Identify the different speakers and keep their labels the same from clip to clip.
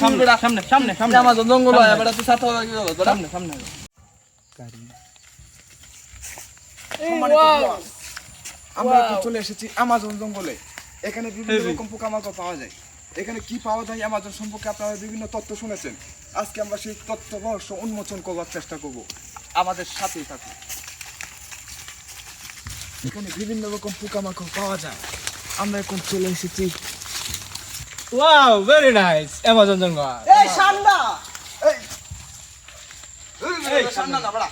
Speaker 1: তুই
Speaker 2: সামনে সামনে সামনে
Speaker 1: আমাজন জঙ্গল হয় বেটা তুই সাথে
Speaker 2: সামনে সামনে।
Speaker 3: আমরা এখন চলে এসেছি অ্যামাজন জঙ্গলে। এখানে বিভিন্ন. রকম পোকামাকড় পাওয়া যায়। এখানে কি পাওয়া যায় অ্যামাজন সম্পর্কে আপনারা বিভিন্ন তথ্য শুনেছেন। আজকে আমরা সেই তথ্য রহস্য উন্মোচন করবার চেষ্টা করব। আমাদের সাথেই থাকুন। এখানে বিভিন্ন রকম পোকামাকড় পাওয়া যায়। আমরা এখন চলে এসেছি
Speaker 2: ওয়াও ভেরি নাইস অ্যামাজন জঙ্গল
Speaker 1: এই সান্ডা
Speaker 3: এই এই সামনে না বড়া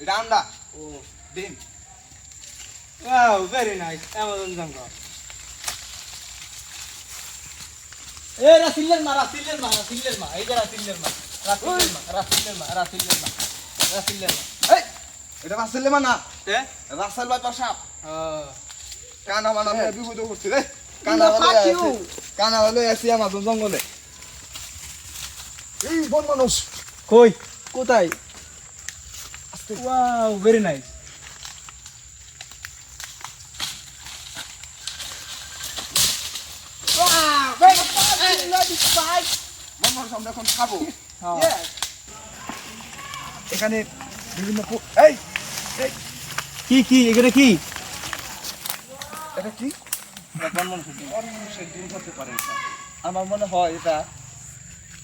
Speaker 3: এটা আন্ডা ও ডিম
Speaker 2: ওয়াও ভেরি নাইস অ্যামাজন জঙ্গল এ রাসিলের মা রাসিলের মা রাসিলের মা এই যে রাসিলের মা রাসিলের মা রাসিলের মা রাসিলের মা রাসিলের মা
Speaker 3: এই এটা রাসেল লেমা না
Speaker 2: এ
Speaker 3: রাসেল বাই পাশাপ
Speaker 2: হ্যাঁ
Speaker 3: কানা নিয়ে বিপদ করছে রে কানা আসি আমাজন জঙ্গলে। এই বন মানুষ
Speaker 2: কই?
Speaker 1: কোথায়?
Speaker 2: ওয়াও ভেরি নাইস
Speaker 3: আমরা এখন খাব। এখানে বিভিন্ন এই।
Speaker 2: কি কি? এখানে কি?
Speaker 3: এটা কি?
Speaker 1: ডিম পারে এটা। আমার মনে হয় এটা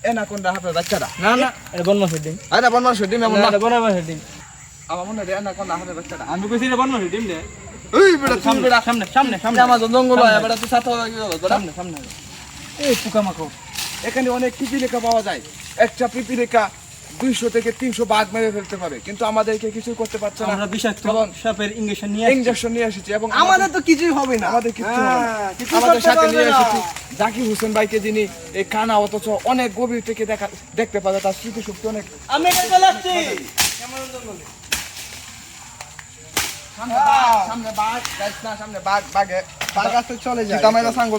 Speaker 3: এনাকোন্ডা হাফের বাচ্চারা।
Speaker 2: না না। এটা বনমাসের ডিম।
Speaker 3: আরে বন ডিম এমন
Speaker 2: না
Speaker 3: না।
Speaker 2: ডিম।
Speaker 3: আমার মনে হয় এনাকোন্ডা হাফের বাচ্চারা।
Speaker 2: আমি কইছি এটা বনমাসের ডিম রে।
Speaker 3: এই বেটা তুই।
Speaker 2: সামনে সামনে সামনে। সামনে
Speaker 1: আমাজন জঙ্গল হয় বেটা তুই সাথে
Speaker 2: সামনে সামনে। এই পোকামাকড়।
Speaker 3: এখানে অনেক পিপিলিকা পাওয়া যায়। একটা পিপিলিকা দুইশো থেকে তিনশো বাঘ মেরে ফেলতে পারে। কিন্তু আমাদেরকে কিছু করতে পারছে না।
Speaker 2: আমরা বিষাক্ত সাপের ইঞ্জেকশন নিয়ে
Speaker 3: ইঞ্জেকশন নিয়ে এসেছি এবং
Speaker 1: আমাদের তো কিছুই হবে না।
Speaker 3: আমাদের কিছু।
Speaker 1: হ্যাঁ, কিছু
Speaker 3: আমাদের সাথে নিয়ে এসেছি। জাকির হোসেন ভাইকে যিনি এই কানা অথচ অনেক গভীর থেকে দেখা দেখতে পারে তার স্মৃতিশক্তি অনেক
Speaker 2: আমি এটা চলে আসছি।
Speaker 3: সামনে বাঘ, সামনে বাঘ, না, সামনে বাঘ, বাঘে।
Speaker 1: বাঘ আছে চলে যায়।
Speaker 3: সাঙ্গ.